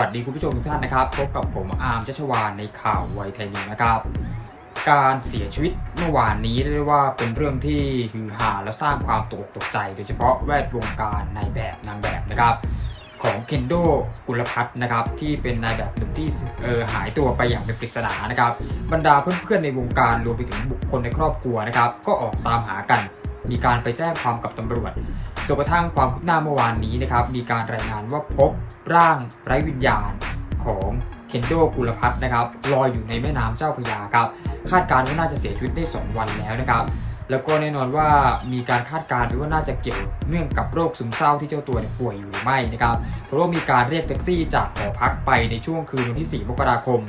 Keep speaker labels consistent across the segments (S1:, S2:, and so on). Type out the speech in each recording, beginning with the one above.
S1: วัสดีคุณผู้ชมทุกท่านนะครับพบกับผมอาร์มชัชวานในข่าวไวไทยนิวนะครับ การเสียชีวิตเมื่อวานนี้เรียกว่าเป็นเรื่องที่ฮือฮาและสร้างความตกตกใจ โดยเฉพาะแวดวงการนายแบบนางแบบนะครับของเคนโดกุลพัฒน์นะครับที่เป็นนายแบบหนุ่มที่เออหายตัวไปอย่างเป็นปริศนานะครับบรรดาเพื่อนๆในวงการรวมไปถึงบุคคลในครอบครัวนะครับก็ออกตามหากัน มีการไปแจ้งความกับตำรวจจนกระทั่งความคืบหน้าเมื่อวานนี้นะครับ มีการรายงานว่าพบร่างไร้วิญญาณของเคนโดกุลพัฒน์นะครับลอยอยู่ในแม่น้ำเจ้าพยาครับ คาดการณ์ว่าน่าจะเสียชีวิตได้ 2 วันแล้วนะครับแล้วก็แน่นอนว่ามีการคาดการณ์ด้วยว่าน่าจะเกี่ยวเนื่องกับโรคซึมเศร้าที่เจ้าตัวป่วยอยู่หรือไม่นะครับ เพราะว่ามีการเรียกแท็กซี่จากหอพักไปในช่วงคืนวันที่ 4 มกราคม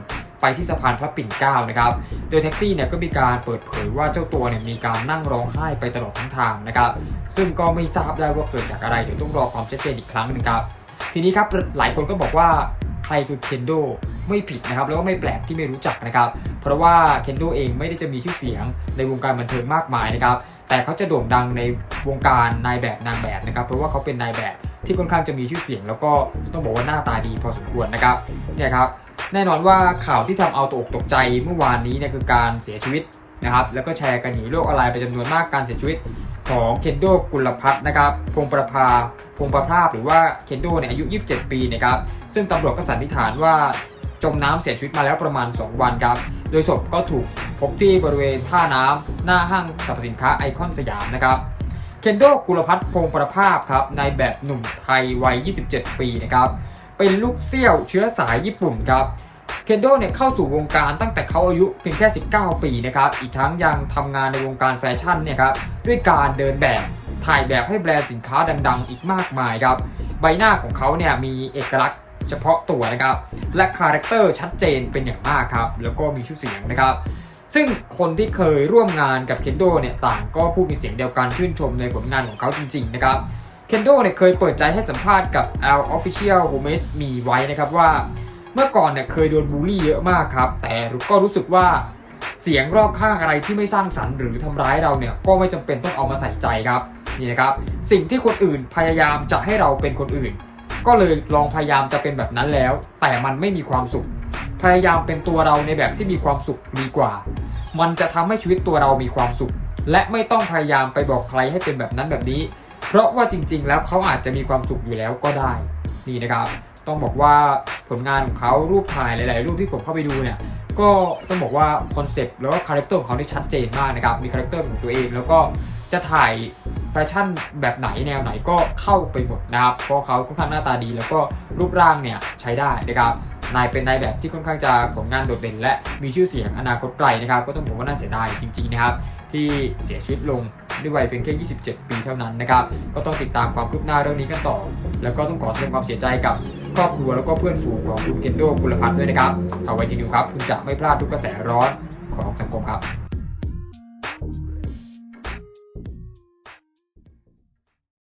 S1: ไปที่สะพานพระปิ่นเกล้านะครับ โดยแท็กซี่เนี่ยก็มีการเปิดเผยว่าเจ้าตัวเนี่ยมีการนั่งร้องไห้ไปตลอดทั้งทางนะครับ ซึ่งก็ไม่ทราบได้ว่าเกิดจากอะไรเดี๋ยวต้องรอความชัดเจนอีกครั้งหนึ่งครับ ทีนี้ครับหลายคนก็บอกว่าใครคือเคนโดไม่ผิดนะครับแล้วก็ไม่แปลกที่ไม่รู้จักนะครับ เพราะว่าเคนโดเองไม่ได้จะมีชื่อเสียงในวงการบันเทิงมากมายนะครับ แต่เขาจะโด่งดังในวงการนายแบบนางแบบนะครับ เพราะว่าเขาเป็นนายแบบที่ค่อนข้างจะมีชื่อเสียง แล้วก็ต้องบอกว่าหน้าตาดีพอสมควรนะครับเนี่ยครับ แน่นอนว่าข่าวที่ทำเอาตกตกใจเมื่อวานนี้เนี่ยคือการเสียชีวิตนะครับแล้วก็แชร์กันอยู่โลกออนไลน์ไปนจำนวนมากการเสียชีวิตของเคนโดกุลพัฒน์นะครับพงประภาพงประภาพหรือว่าเคนโดเนี่ยอายุ 27 ปีนะครับซึ่งตำรวจก็สันนิษฐานว่าจมน้ำเสียชีวิตมาแล้วประมาณ 2 วันครับ โดยศพก็ถูกพบที่บริเวณท่าน้ำหน้าห้างสรรพสินค้าไอคอนสยามนะครับเคนโดกุลพัฒน์พงประภาพครับในแบบหนุ่มไทยวัย 27 ปีนะครับ เป็นลูกเซี่ยวเชื้อสายญี่ปุ่นครับเคนโดเนี่ยเข้าสู่วงการตั้งแต่เขาอายุเพียงแค่ 19 ปีนะครับ อีกทั้งยังทำงานในวงการแฟชั่นเนี่ยครับด้วยการเดินแบบถ่ายแบบให้แบรนด์สินค้าดัง ๆ อีกมากมายครับ ใบหน้าของเขาเนี่ยมีเอกลักษณ์เฉพาะตัวนะครับ และคาแรคเตอร์ชัดเจนเป็นอย่างมากครับ แล้วก็มีชื่อเสียงนะครับ ซึ่งคนที่เคยร่วมงานกับเคนโดเนี่ยต่างก็พูดมีเสียงเดียวกันชื่นชมในผลงานของเขาจริง ๆ นะครับ เคนโดเนี่ยเคยเปิดใจให้สัมภาษณ์กับ L Official h o m e s มีไว้นะครับว่า เมื่อก่อนเนี่ยเคยโดนบูลลี่เยอะมากครับ แต่ก็รู้สึกว่าเสียงรอบข้างอะไรที่ไม่สร้างสรรค์หรือทำร้ายเราเนี่ยก็ไม่จำเป็นต้องเอามาใส่ใจครับนี่นะครับ สิ่งที่คนอื่นพยายามจะให้เราเป็นคนอื่น ก็เลยลองพยายามจะเป็นแบบนั้นแล้ว แต่มันไม่มีความสุข พยายามเป็นตัวเราในแบบที่มีความสุขดีกว่า มันจะทำให้ชีวิตตัวเรามีความสุข และไม่ต้องพยายามไปบอกใครให้เป็นแบบนั้นแบบนี้ เพราะว่าจริง ๆ แล้วเขาอาจจะมีความสุขอยู่แล้วก็ได้นี่นะครับต้องบอกว่าผลงานของเขารูปถ่ายหลาย ๆ รูปที่ผมเข้าไปดูเนี่ยก็ต้องบอกว่าคอนเซปต์แล้วก็คาแรคเตอร์ของเขาที่ชัดเจนมากนะครับมีคาแรคเตอร์ของตัวเองแล้วก็จะถ่ายแฟชั่นแบบไหนแนวไหนก็เข้าไปหมดนะครับเพราะเขาค่อนข้างหน้าตาดี แล้วก็รูปร่างเนี่ยใช้ได้นะครับนายเป็นนายแบบที่ค่อนข้างจะผลงานโดดเด่น และมีชื่อเสียงอนาคตไกลนะครับ ก็ต้องบอกว่าน่าเสียดายจริง ๆ นะครับ ที่เสียชีวิตลง ด้วยวัยเพียงแค่ 27 ปีเท่านั้นนะครับ ก็ต้องติดตามความคืบหน้าเรื่องนี้กันต่อ แล้วก็ต้องขอแสดงความเสียใจกับครอบครัวแล้วก็เพื่อนฝูงของคุณเคนโดกุลพัฒน์ด้วยนะครับเอาไว้ทีนิวครับ คุณจะไม่พลาดทุกกระแสร้อนของสังคมครับ